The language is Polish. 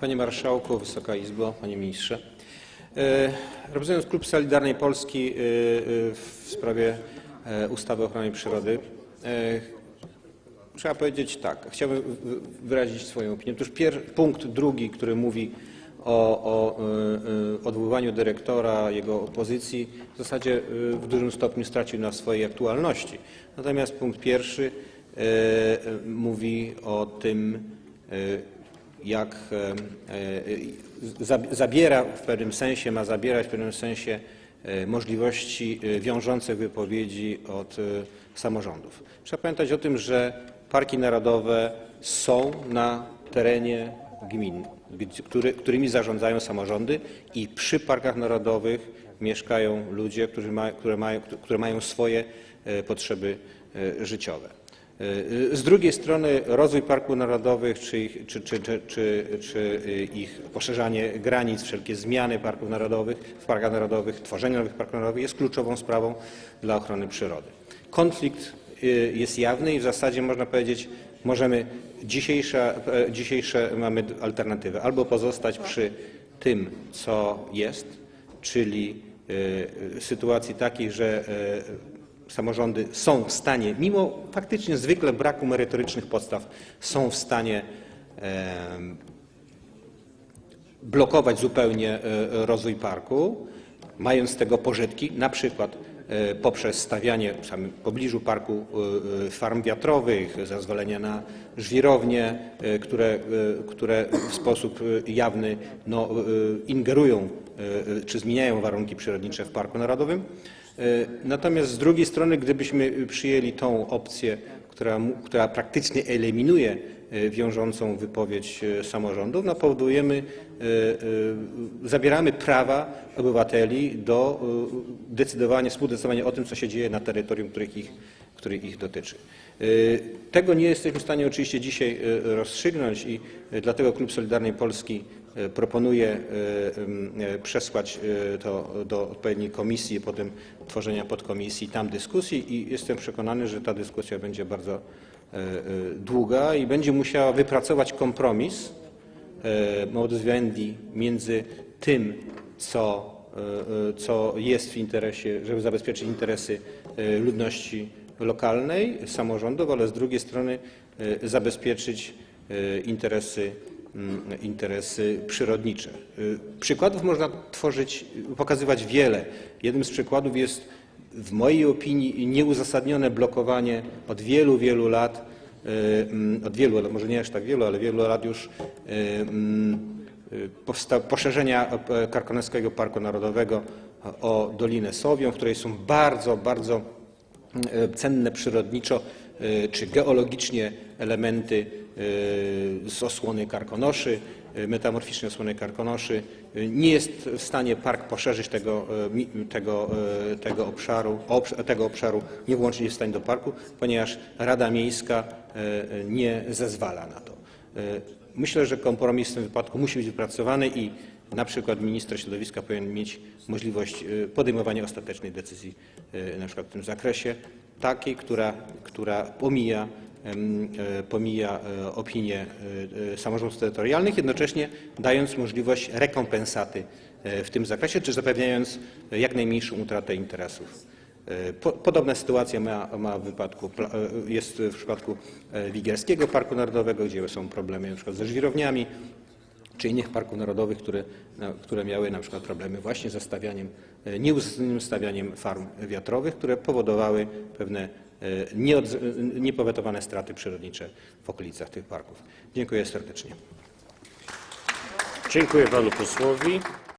Panie Marszałku, Wysoka Izbo, Panie Ministrze. E, Reprezentując Klub Solidarnej Polski e, e, w sprawie ustawy o ochronie przyrody, trzeba powiedzieć tak, chciałbym wyrazić swoją opinię. Otóż punkt drugi, który mówi o, o odwoływaniu dyrektora, jego opozycji, w zasadzie w dużym stopniu stracił na swojej aktualności. Natomiast punkt pierwszy mówi o tym, jak e, e, za- zabiera w pewnym sensie, ma zabierać w pewnym sensie e, możliwości wiążących wypowiedzi od samorządów. Trzeba pamiętać o tym, że parki narodowe są na terenie gmin, którymi zarządzają samorządy i przy parkach narodowych mieszkają ludzie, którzy mają, które mają swoje potrzeby życiowe. Z drugiej strony rozwój parków narodowych, czy ich, czy, czy, czy, czy, ich poszerzanie granic, wszelkie zmiany parków narodowych, w parkach narodowych, tworzenie nowych parków narodowych jest kluczową sprawą dla ochrony przyrody. Konflikt y, jest jawny i w zasadzie można powiedzieć, możemy dzisiejsza, e, dzisiejsze mamy alternatywę albo pozostać przy tym, co jest, czyli y, sytuacji takiej, że y, samorządy są w stanie, mimo faktycznie zwykle braku merytorycznych podstaw, są w stanie blokować zupełnie e, rozwój parku, mając z tego pożytki, na przykład e, poprzez stawianie w samym pobliżu parku e, farm wiatrowych, zezwolenia na żwirownie, które, które w sposób jawny no, ingerują czy zmieniają warunki przyrodnicze w Parku Narodowym. E, Natomiast z drugiej strony, gdybyśmy przyjęli tą opcję, która, która praktycznie eliminuje e, wiążącą wypowiedź e, samorządów, no powodujemy, zabieramy prawa obywateli do decydowania, współdecydowania o tym, co się dzieje na terytorium, których ich, których ich dotyczy. Tego nie jesteśmy w stanie oczywiście dzisiaj rozstrzygnąć i dlatego Klub Solidarnej Polski e, proponuje e, e, przesłać to do odpowiedniej komisji, potem tworzenia podkomisji, tam dyskusji i jestem przekonany, że ta dyskusja będzie bardzo długa i będzie musiała wypracować kompromis modus vivendi między tym, co, co jest w interesie, żeby zabezpieczyć interesy ludności lokalnej, samorządów, ale z drugiej strony zabezpieczyć interesy, interesy przyrodnicze. E, Przykładów można tworzyć, pokazywać wiele. Jednym z przykładów jest w mojej opinii nieuzasadnione blokowanie od wielu, wielu lat, e, mm, od wielu, lat, może nie aż tak wielu, ale wielu lat już e, mm, poszerzenia e, Karkonoskiego Parku Narodowego o Dolinę Sowią, w której są bardzo, bardzo cenne przyrodniczo czy geologicznie elementy z osłony karkonoszy, e, metamorficznej osłony karkonoszy. E, Nie jest w stanie park poszerzyć tego, tego, tego, obszaru, obsz- tego obszaru, nie włączyć jest w stanie do parku, ponieważ Rada Miejska nie zezwala na to. Myślę, że kompromis w tym wypadku musi być wypracowany i na przykład minister środowiska powinien mieć możliwość podejmowania ostatecznej decyzji na przykład w tym zakresie, takiej, która, która pomija, pomija e, opinie e, e, samorządów terytorialnych, jednocześnie dając możliwość rekompensaty e, w tym zakresie, czy zapewniając e, jak najmniejszą utratę interesów. E, po- Podobna sytuacja ma, ma w wypadku, e, jest w przypadku e, Wigierskiego Parku Narodowego, gdzie są problemy przykład ze żwirowniami, czy innych parków narodowych, które, na- które miały na przykład problemy właśnie ze stawianiem, e, nieuzasadnionym stawianiem farm wiatrowych, które powodowały pewne e, e, niepowetowane straty przyrodnicze w okolicach tych parków. Dziękuję serdecznie. Dziękuję panu posłowi.